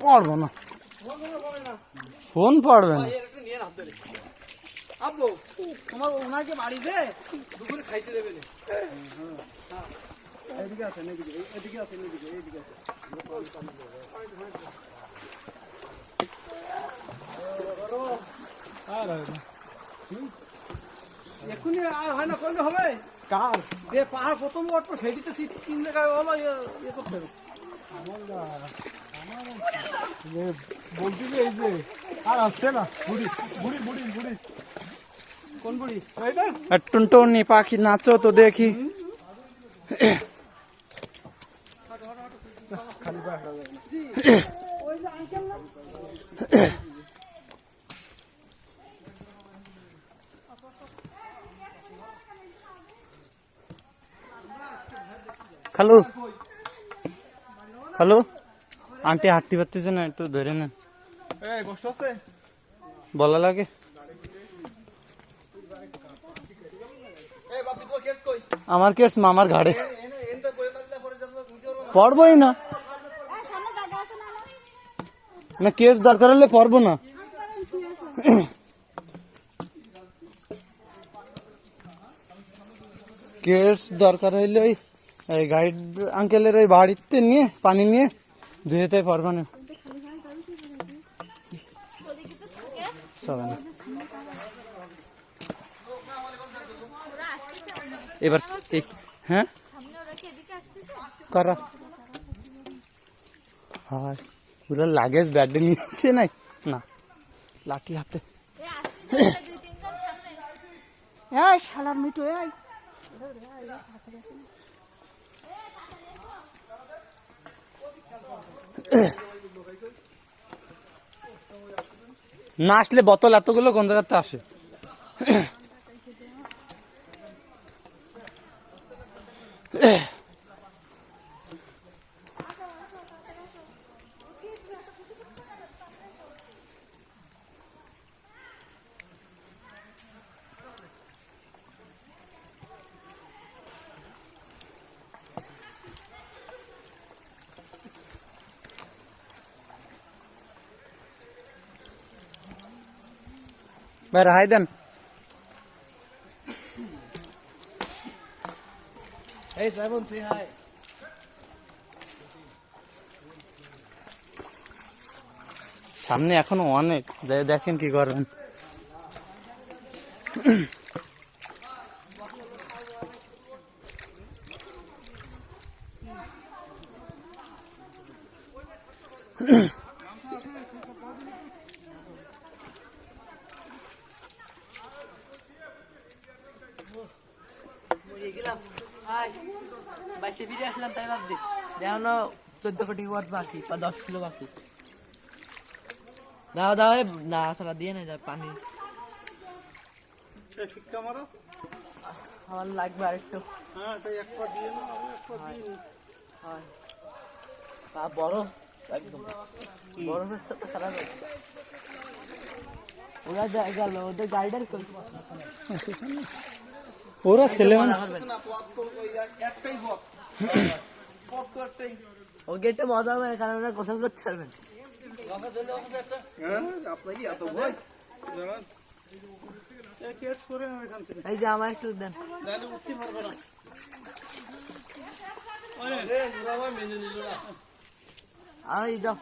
পারব না। ফোন পারবে না। আব্বু তোমার ওনাকে বাড়িতে দুপুরে খাইতে দেবে না। এদিকে আছে এদিকে এদিকে আছে এদিকে এদিকে আছে এক্ষুনি আর হয় না করলে হবে। কার? যে পাহাড় প্রথম ওঠবো সেটিতে সিট তিন জায়গায় হলো ইয়ে- ইয়ে করতে হবে। বলছি যে এই যে আর আসছে না বুড়ি বুড়ি বুড়ি বুড়ি কোন বুড়ি এইটা আর টুনটুনি পাখি নাচো তো দেখি খালি পায়ে হাঁটা যায় না। ওই যে আঙ্কেল না খালু খালু আন্টি হাঁটতে পারতেছে না একটু ধরে নেন। এই বলা লাগে। আমার কেস মামার ঘাড়ে। পড়বই না। না? কেস দরকার হলে পড়ব না। কেস দরকার হইলে ওই গাইড আঙ্কেলের ওই বাড়িতে নিয়ে পানি নিয়ে ধুয়েতে পারব না। এবার হ্যাঁ? করা? হয়, পুরো লাগেজ ব্যাডে নিয়েছে নাই? না, লাঠি হাতে। দুই এই শালার মিটু না আসলে বোতল এতগুলো কোন জায়গাতে আসে? ভাই রাহাই দেন এই সাইমন সে হাই সামনে এখনও অনেক। দেখেন কি করবেন। চোদ্দ কোটি ওয়াট বাকি বা দশ কিলো বাকি দাও দাও না সারা দিয়ে না যায় পানি লাগবে আরেকটু হ্যাঁ হয় একদম বরফের সাথে খারাপ ওরা যা- গেল ওদের কই ওরা ছেলে মানে না পথ তো ওই এক- একটাই পথ পথ তো একটাই ও গেটে মজা হবে কারণ ওরা পারবেন হ্যাঁ এই কেস করে নাও এখান থেকে এই যে আমার একটু দেন। আর এই দাও।